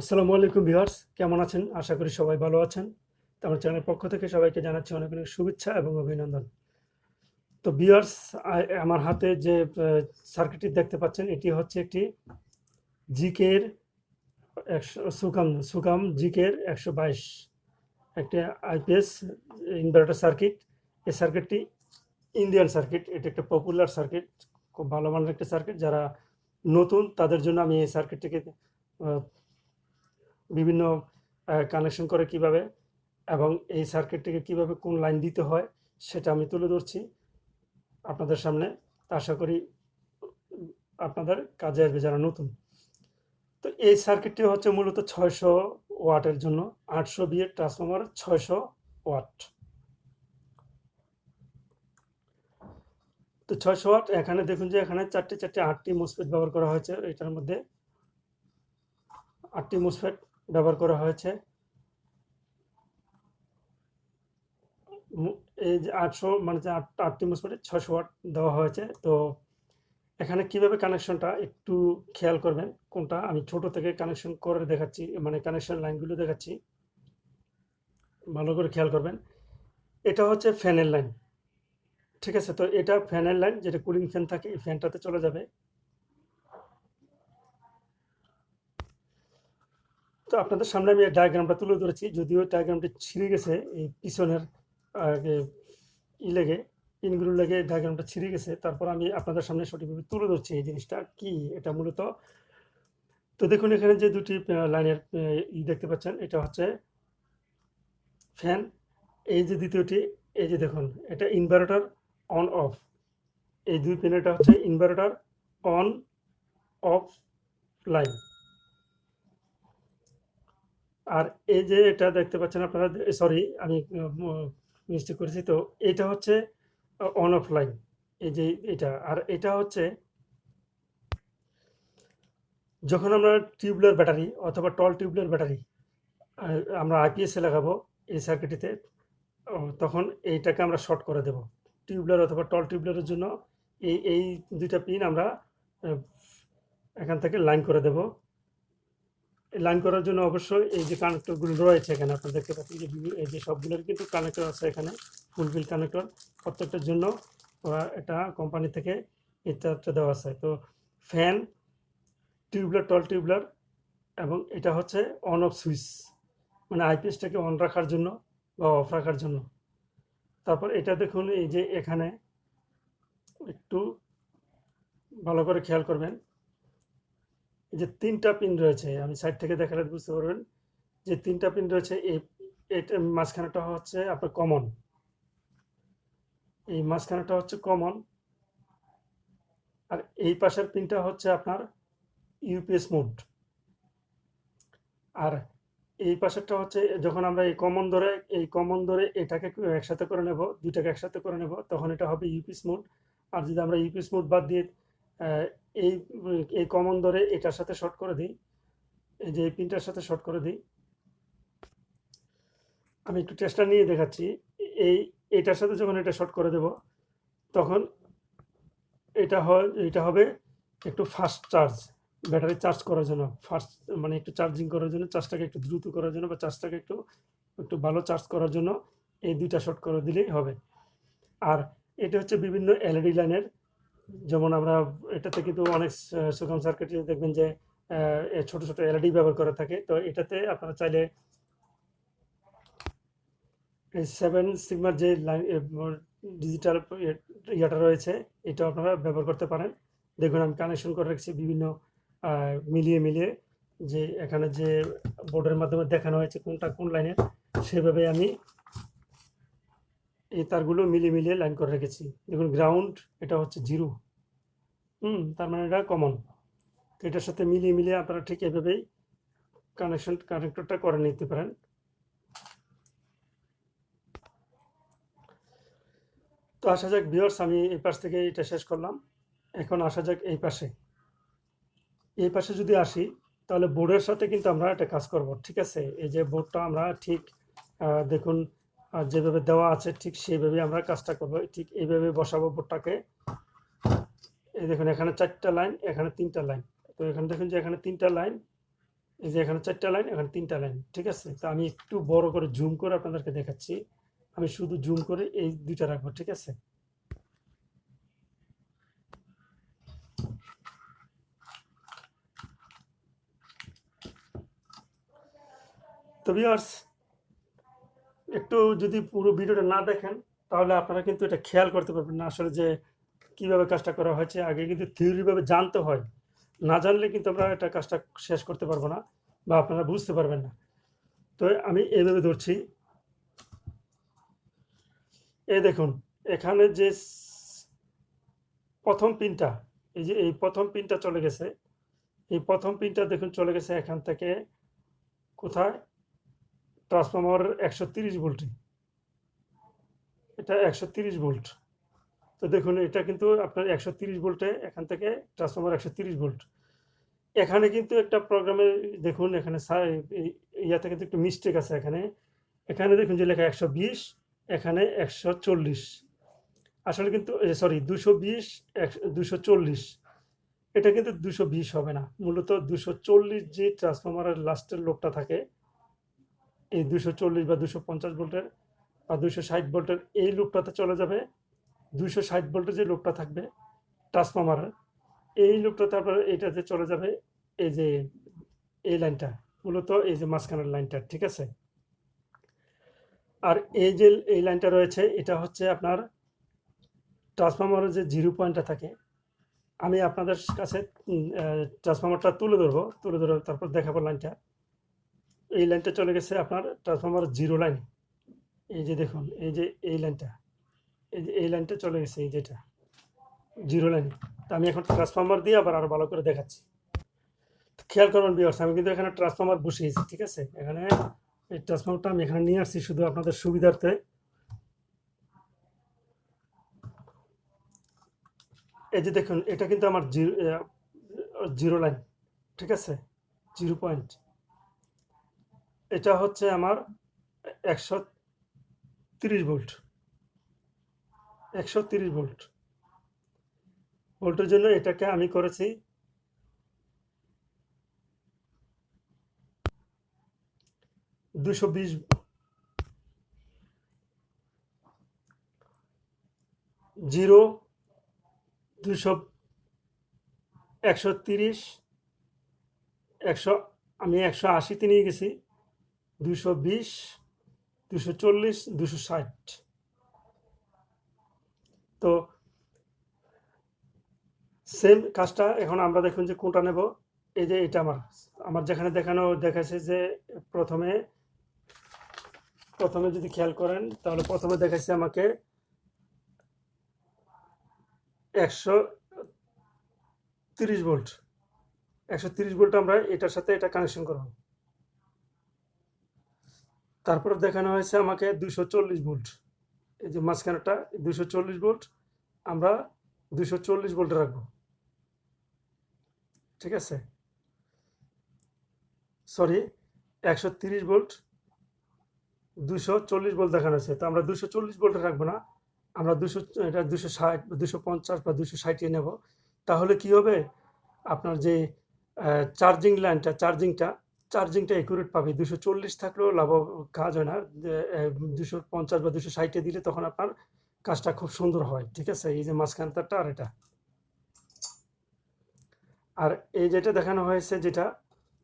আসসালামু আলাইকুম ভিউয়ার্স, কেমন আছেন? আশা করি সবাই ভালো আছেন। তো আমার চ্যানেলের পক্ষ থেকে সবাইকে জানাচ্ছি অনেক অনেক শুভেচ্ছা এবং অভিনন্দন। তো ভিউয়ার্স আমার হাতে যে সার্কিটটি দেখতে পাচ্ছেন, এটি হচ্ছে একটি জিকের একশো, সুকাম সুকাম জিকের একশো বাইশ। একটি আইপিএস ইনভার্টার সার্কিট এই সার্কিটটি ইন্ডিয়ান সার্কিট এটি একটা পপুলার সার্কিট খুব ভালো মানের একটি সার্কিট যারা নতুন, তাদের জন্য আমি এই সার্কিটটিকে বিভিন্ন কানেকশন করে কীভাবে এবং এই সার্কিটটিকে কীভাবে কোন লাইন দিতে হয় সেটা আমি তুলে ধরছি আপনাদের সামনে। আশা করি আপনাদের কাজে আসবে যারা নতুন। তো এই সার্কিটটি হচ্ছে মূলত ছয়শো ওয়াটের জন্য, আটশো বিয়ের ট্রান্সফর্মার ছয়শো ওয়াট। তো ছয়শো ওয়াট, এখানে দেখুন যে এখানে চারটে চারটে, আটটি মুসফেট ব্যবহার করা হয়েছে। এটার মধ্যে আটটি মুসফেট ব্যবহার করা হয়েছে। এই যে আটশো মানে যে আট আটটি মুসফেটে ছশো ওয়াট দেওয়া হয়েছে। তো এখানে কীভাবে কানেকশনটা একটু খেয়াল করবেন? কোনটা? আমি ছোট থেকে কানেকশন করে দেখাচ্ছি মানে কানেকশন লাইনগুলো দেখাচ্ছি। ভালো করে খেয়াল করবেন। এটা হচ্ছে ফ্যানের লাইন, ঠিক আছে? তো এটা ফ্যানের লাইন, যেটা কুলিং ফ্যান থাকে, এই ফ্যানটাতে চলে যাবে। তো আপনাদের সামনে আমি ডায়াগ্রামটা তুলে ধরেছি, যদিও ডায়াগ্রামটি ছিঁড়ে গেছে, এই পিছনের ই লেগে, পিনগুলো লেগে ডায়াগ্রামটা ছিঁড়ে গেছে, তারপর আমি আপনাদের সামনে সঠিকভাবে তুলে ধরছি এই জিনিসটা কি, এটা মূলত। তো দেখুন এখানে যে দুটি লাইনের ই দেখতে পাচ্ছেন, এটা হচ্ছে ফ্যান, এই যে দ্বিতীয়টি, এই যে দেখুন, এটা ইনভার্টার অন অফ এই দুই পিন এটা হচ্ছে ইনভার্টার অন অফ লাইন আর এই যে এটা দেখতে পাচ্ছেন আপনারা সরি আমি মিস্টেক করেছি। তো এটা হচ্ছে অন অফ লাইন এই যে এটা। আর এটা হচ্ছে, যখন আমরা টিউবলার ব্যাটারি অথবা টল টিউবলার ব্যাটারি আমরা আইপিএসে লাগাবো, এই সার্কিটিতে তখন এইটাকে আমরা শর্ট করে দেব। টিউবলার অথবা টল টিউবলারের জন্য এই এই দুইটা পিন আমরা এখান থেকে লাইন করে দেব। লাইন করার জন্য অবশ্যই এই যে কানেক্টরগুলো রয়েছে এখানে আপনারা দেখতে পাচ্ছেন যে এই যে সবগুলোর কিন্তু কানেক্টর আছে এখানে ফুলফিল কানেক্টর। প্রত্যেকটার জন্য এটা কোম্পানি থেকে এটা দেওয়া আছে। তো ফ্যান, টিউবলার, টল টিউবলার এবং এটা হচ্ছে অন অফ সুইচ মানে আইপিএসটাকে অন রাখার জন্য বা অফ রাখার জন্য। তারপর এটা দেখুন, এই যে এখানে একটু ভালো করে খেয়াল করবেন। যে তিনটা পিন রয়েছে, আমি সাইড থেকে দেখালে বুঝতে পারবেন যে তিনটা পিন রয়েছে, এই এটা মাঝখানেটা হচ্ছে আপনার কমন এই মাঝখানেটা হচ্ছে কমন আর এই পাশের পিনটা হচ্ছে আপনার ইউপিএস মোড আর এই পাশেরটা হচ্ছে যখন আমরা এই কমন ধরে, এই কমন ধরে এটাকে একসাথে করে নেব, দুইটাকে একসাথে করে নেব, তখন এটা হবে ইউপিএস মোড আর যদি আমরা ইউপিএস মোড বাদ দিয়ে এই এই কমন ধরে এটার সাথে শর্ট করে দিই। এই যে এই পিনটার সাথে শর্ট করে দিই। আমি একটু টেস্টটা নিয়ে দেখাচ্ছি। এই, এটার সাথে যখন এটা শর্ট করে দেব, তখন এটা হয় এটা হবে একটু ফাস্ট চার্জ ব্যাটারি চার্জ করার জন্য ফাস্ট মানে একটু চার্জিং করার জন্য চার্জটাকে একটু দ্রুত করার জন্য বা চার্জটাকে একটু একটু ভালো চার্জ করার জন্য এই দুইটা শর্ট করে দিলেই হবে। আর এটা হচ্ছে বিভিন্ন এলইডি লাইনের যেমন আমরা এটাতে কিন্তু অনেক সুগম সার্কিটে দেখবেন যে ছোট ছোট এলইডি ব্যবহার করা থাকে। তো এটাতে আপনারা চাইলে সেভেন সিগমার যে লাইন ডিজিটাল ইয়াটা রয়েছে এটা আপনারা ব্যবহার করতে পারেন। দেখুন, আমি কানেকশন করে রেখেছি বিভিন্ন মিলিয়ে মিলিয়ে যে এখানে যে বোর্ডের মাধ্যমে দেখানো হয়েছে কোনটা কোন লাইনের সেভাবে আমি এই তারগুলো মিলিয়ে মিলিয়ে লাইন করে রেখেছি। দেখুন গ্রাউন্ড এটা হচ্ছে জিরো হুম, তার মানে এটা কমন তো এটার সাথে মিলিয়ে মিলিয়ে আপনারা ঠিক এভাবেই কানেকশন কানেক্টরটা করে নিতে পারেন। তো আসা যাক ভিউয়ার্স আমি এই পাশ থেকে এটা শেষ করলাম। এখন আসা যাক এই পাশে। এই পাশে যদি আসি, তাহলে বোর্ডের সাথে কিন্তু আমরা একটা কাজ করব, ঠিক আছে? এই যে বোর্ডটা আমরা ঠিক দেখুন যেভাবে দেওয়া আছে ঠিক সেইভাবে আমরা কাজটা করব। ঠিক এইভাবে বসাবো বোর্ডটাকে। এই দেখুন, এখানে চারটা লাইন, এখানে তিনটা লাইন। তো এখানে দেখুন যে এখানে তিনটা লাইন, এই যে এখানে চারটা লাইন, এখানে তিনটা লাইন, ঠিক আছে? তো আমি একটু বড় করে জুম করে আপনাদেরকে দেখাচ্ছি। আমি শুধু জুম করে এই দুইটা রাখব, ঠিক আছে? তো ভিউয়ার্স একটু যদি পুরো ভিডিওটা না দেখেন, তাহলে আপনারা কিন্তু এটা খেয়াল করতে পারবেন না আসলে যে কীভাবে কাজটা করা হয়েছে। আগে কিন্তু থিওরিভাবে জানতে হয়, না জানলে কিন্তু আমরা এটা কাজটা শেষ করতে পারব না বা আপনারা বুঝতে পারবেন না। তো আমি এইভাবে ধরছি। এই দেখুন, এখানে যে প্রথম পিনটা, এই যে এই প্রথম পিনটা চলে গেছে। এই প্রথম পিনটা দেখুন চলে গেছে এখান থেকে কোথায়? ট্রান্সফর্মার একশো তিরিশ ভোল্টে এটা একশো তিরিশ ভোল্ট। তো দেখুন, এটা কিন্তু আপনার একশো তিরিশ ভোল্টে এখান থেকে ট্রান্সফর্মার একশো তিরিশ ভোল্ট। এখানে কিন্তু একটা প্রোগ্রামে দেখুন, এখানে ইয়াতে কিন্তু একটু মিস্টেক আছে এখানে। এখানে দেখুন যে লেখা একশো বিশ, এখানে একশো চল্লিশ। আসলে কিন্তু সরি দুশো বিশ দুশো চল্লিশ। এটা কিন্তু দুশো বিশ হবে না। মূলত দুশো চল্লিশ যে ট্রান্সফর্মারের লাস্টের লোকটা থাকে এই দুশো চল্লিশ বা দুশো পঞ্চাশ ভোল্টের বা দুশো ষাট ভোল্টের এই লুপটাতে চলে যাবে। দুশো ষাট ভোল্টের যে লুপটা থাকবে ট্রান্সফর্মারের এই লুপটাতে আপনার এইটাতে চলে যাবে এই যে, এই লাইনটা, মূলত এই যে মাঝখানের লাইনটা, ঠিক আছে? আর এই যে এই লাইনটা রয়েছে, এটা হচ্ছে আপনার ট্রান্সফর্মারের যে জিরো পয়েন্টটা থাকে, আমি আপনাদের কাছে ট্রান্সফর্মারটা তুলে ধরবো, তুলে ধরে তারপর দেখাবো লাইনটা। এই লাইনটা চলে গেছে আপনার ট্রান্সফর্মার জিরো লাইন এই যে দেখুন, এই যে এই লাইনটা এই যে এই লাইনটা চলে গেছে, এই যেটা জিরো লাইনে তা আমি এখন ট্রান্সফর্মার দিয়ে আবার আরও ভালো করে দেখাচ্ছি। খেয়াল করবেন বিয়ার্স আমি কিন্তু এখানে ট্রান্সফর্মার বসিয়েছি, ঠিক আছে? এখানে এই ট্রান্সফর্মারটা আমি এখানে নিয়ে আসছি শুধু আপনাদের সুবিধার্থে। এই যে দেখুন, এটা কিন্তু আমার জিরো জিরো লাইন ঠিক আছে? জিরো পয়েন্ট এটা হচ্ছে আমার একশো তিরিশ ভোল্ট। একশো তিরিশ ভোল্ট। ভোল্টের জন্য এটাকে আমি করেছি দুশো বিশ। জিরো দুশো একশো তিরিশ, একশো, আমি একশো আশিতে নিয়ে গেছি। দুশো বিশ, দুশো চল্লিশ, দুশো ষাট। তো সেম কাজটা এখন আমরা দেখুন যে কোনটা নেব। এই যে এটা আমার আমার যেখানে দেখানো দেখাচ্ছে যে প্রথমে প্রথমে যদি খেয়াল করেন, তাহলে প্রথমে দেখাচ্ছে আমাকে একশো তিরিশ ভোল্ট। একশো তিরিশ ভোল্ট আমরা এটার সাথে এটা কানেকশন করব। তারপর দেখানো হয়েছে আমাকে দুশো চল্লিশ ভোল্ট। এই যে মাঝখানেটা দুশো চল্লিশ ভোল্ট, আমরা দুশো চল্লিশ ভোল্টে রাখব। ঠিক আছে? সরি একশো তিরিশ ভোল্ট দুশো চল্লিশ ভোল্ট দেখানো হয়েছে। তো আমরা দুশো চল্লিশ ভোল্টে রাখব না, আমরা দুশো এটা দুশো ষাট দুশো পঞ্চাশ বা দুশো ষাটে নেব। তাহলে কি হবে? আপনার যে চার্জিং লাইনটা চার্জিংটা চার্জিংটা একুরেট পাবে। দুশো চল্লিশ থাকলেও লাভ কাজ হয় না। দুশো পঞ্চাশ বা দুশো ষাটে দিলে তখন আপনার কাজটা খুব সুন্দর হয়, ঠিক আছে? এই যে মাঝখান তারটা আর এটা। আর এই যেটা দেখানো হয়েছে যেটা,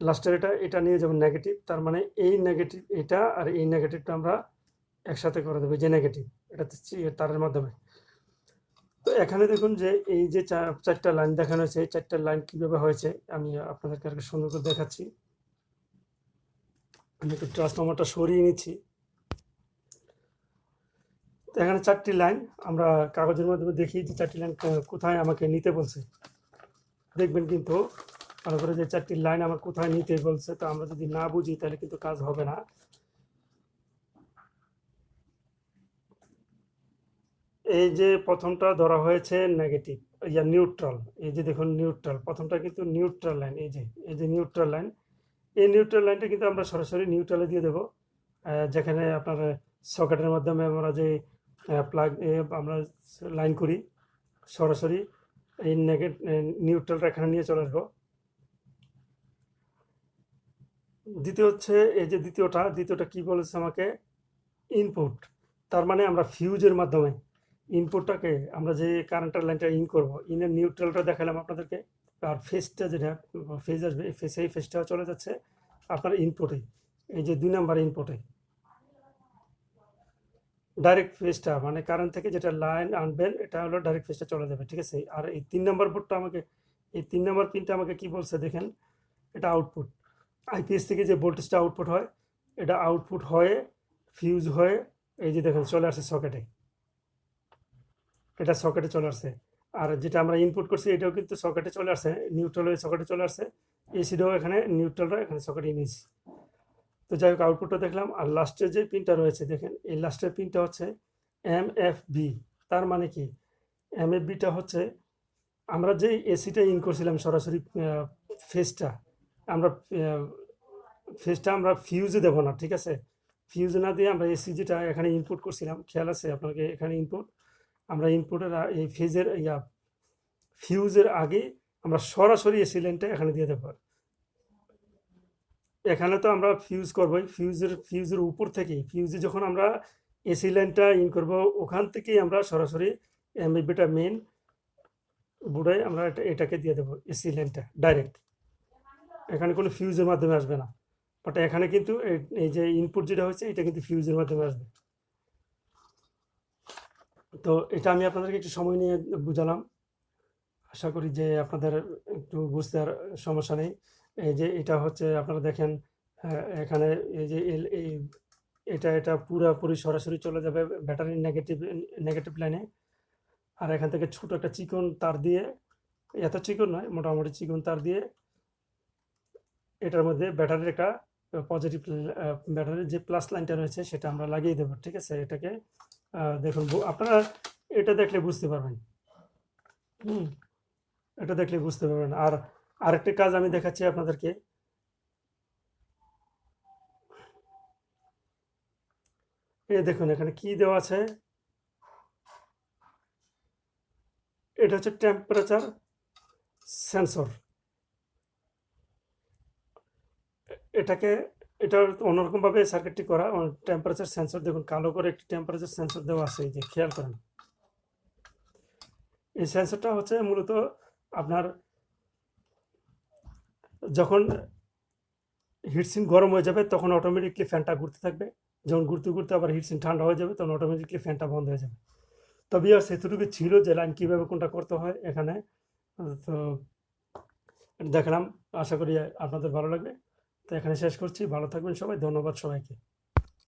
লাস্টের এটা এটা নিয়ে যাবেন নেগেটিভ তার মানে এই নেগেটিভ এটা আর এই নেগেটিভটা আমরা একসাথে করে দেবো। যে নেগেটিভ এটা তারের মাধ্যমে। তো এখানে দেখুন যে এই যে চারটা লাইন দেখানো হয়েছে, এই চারটা লাইন কীভাবে হয়েছে, আমি আপনাদেরকে আর সুন্দর করে দেখাচ্ছি। আমি একটু ট্রান্সফর্মারটা সরিয়ে নিচ্ছি। তো এখানে চারটি লাইন আমরা কাগজের মাধ্যমে দেখি যে চারটি লাইন কোথায় আমাকে নিতে বলছে। দেখবেন কিন্তু ভালো করে যে চারটি লাইন আমার কোথায় নিতে বলছে, তো আমরা যদি না বুঝি তাহলে কিন্তু কাজ হবে না। এই যে প্রথমটা ধরা হয়েছে নেগেটিভ ইয়া নিউট্রাল এই যে দেখুন নিউট্রাল প্রথমটা কিন্তু নিউট্রাল লাইন এই যে এই যে নিউট্রাল লাইন এই নিউট্রাল লাইনটা কিন্তু আমরা সরাসরি নিউট্রালে দিয়ে দেবো। যেখানে আপনার সকেটের মাধ্যমে আমরা যে প্লাগ আমরা লাইন করি, সরাসরি এই নেগেট নিউট্রালটা এখানে নিয়ে চলে আসব। দ্বিতীয় হচ্ছে, এই যে দ্বিতীয়টা দ্বিতীয়টা কি বলেছে আমাকে? ইনপুট তার মানে আমরা ফিউজের মাধ্যমে ইনপুটটাকে আমরা যে কারেন্টের লাইনটা ইন করব ইনের নিউট্রালটা দেখালাম আপনাদেরকে। আর ফেসটা যেটা ফেজ আসবে ফেস এই ফেসটা চলে যাচ্ছে আপনার ইনপুটে এই যে দুই নাম্বার ইনপুটে ডাইরেক্ট ফেসটা মানে কারেন্ট থেকে যেটা লাইন আনবেন, এটা হলো ডাইরেক্ট ফেসটা চলে যাবে, ঠিক আছে? আর এই তিন নাম্বার বোর্ডটা আমাকে, এই তিন নাম্বার পিনটা আমাকে কি বলছে দেখেন? এটা আউটপুট আইপিএস থেকে যে ভোল্টেজটা আউটপুট হয়, এটা আউটপুট হয়ে ফিউজ হয়ে, এই যে দেখেন, চলে আসছে সকেটে এটা সকেটে চলে আসছে। আর যেটা আমরা ইনপুট করছি, এটাও কিন্তু সকেটে চলে আসছে নিউট্রাল হয়ে সকেটে চলে আসছে এসিটাও এখানে নিউট্রালরা এখানে সকেটে নিয়েছি। তো যাই হোক আউটপুটটা দেখলাম, আর লাস্টের যে পিনটা রয়েছে, দেখেন, এই লাস্টের পিনটা হচ্ছে এম এফ বি তার মানে কি? এম এফ বিটা হচ্ছে, আমরা যে এসিটা ইন করছিলাম সরাসরি ফেসটা আমরা ফেসটা আমরা ফিউজে দেবো না, ঠিক আছে? ফিউজ না দিয়ে আমরা এসি যেটা এখানে ইনপুট করছিলাম, খেয়াল আছে আপনাকে এখানে ইনপুট আমরা ইনপুটের এই ফেজের ইয়া ফিউজের আগে আমরা সরাসরি এসি লাইনটা এখানে দিয়ে দেবো। এখানে তো আমরা ফিউজ করবোই। ফিউজের ফিউজের উপর থেকে ফিউজে যখন আমরা এসি লাইনটা ইন করব, ওখান থেকেই আমরা সরাসরি এমবিবিটা মেন বুড়াই আমরা এটা, এটাকে দিয়ে দেবো এসি লাইনটা ডাইরেক্ট এখানে কোনো ফিউজের মাধ্যমে আসবে না। বাট এখানে কিন্তু এই- এই যে ইনপুট যেটা হচ্ছে এটা কিন্তু ফিউজের মাধ্যমে আসবে। তো এটা আমি আপনাদেরকে একটু সময় নিয়ে বুঝালাম। আশা করি যে আপনাদের একটু বুঝতে আর সমস্যা নেই। এই যে এটা হচ্ছে আপনারা দেখেন এখানে এই যে এই এটা এটা পুরোপুরি সরাসরি চলে যাবে ব্যাটারির নেগেটিভ নেগেটিভ লাইনে। আর এখান থেকে ছোট একটা চিকন তার দিয়ে, এত চিকন নয়, মোটামুটি চিকন তার দিয়ে এটার মধ্যে ব্যাটারির একটা পজিটিভ ব্যাটারির যে প্লাস লাইনটা রয়েছে সেটা আমরা লাগিয়ে দেবো, ঠিক আছে? এটাকে দেখুন আপনারা এটা দেখলে বুঝতে পারবেন। হুম, এটা দেখলে বুঝতে পারবেন। আর আরেকটা কাজ আমি দেখাচ্ছি আপনাদেরকে। এই দেখুন, এখানে কি দেওয়া আছে? এটা হচ্ছে টেম্পারেচার সেন্সর এটাকে এটা অন্যরকমভাবে সার্কিটটি করা টেম্পারেচার সেন্সর দেখুন, কালো করে একটি টেম্পারেচার সেন্সর দেওয়া আছে, এই যে, খেয়াল করেন। এই সেন্সরটা হচ্ছে মূলত আপনার যখন হিটসিন গরম হয়ে যাবে, তখন অটোমেটিকলি ফ্যানটা ঘুরতে থাকবে। যখন ঘুরতে ঘুরতে আবার হিটসিন ঠান্ডা হয়ে যাবে, তখন অটোমেটিকলি ফ্যানটা বন্ধ হয়ে যাবে। তবে আর সেতুটুকু ছিল যে লাইন কীভাবে কোনটা করতে হয় এখানে। তো, দেখালাম, আশা করি আপনাদের ভালো লাগবে। তো এখানে শেষ করছি। ভালো থাকবেন সবাই। ধন্যবাদ সবাইকে।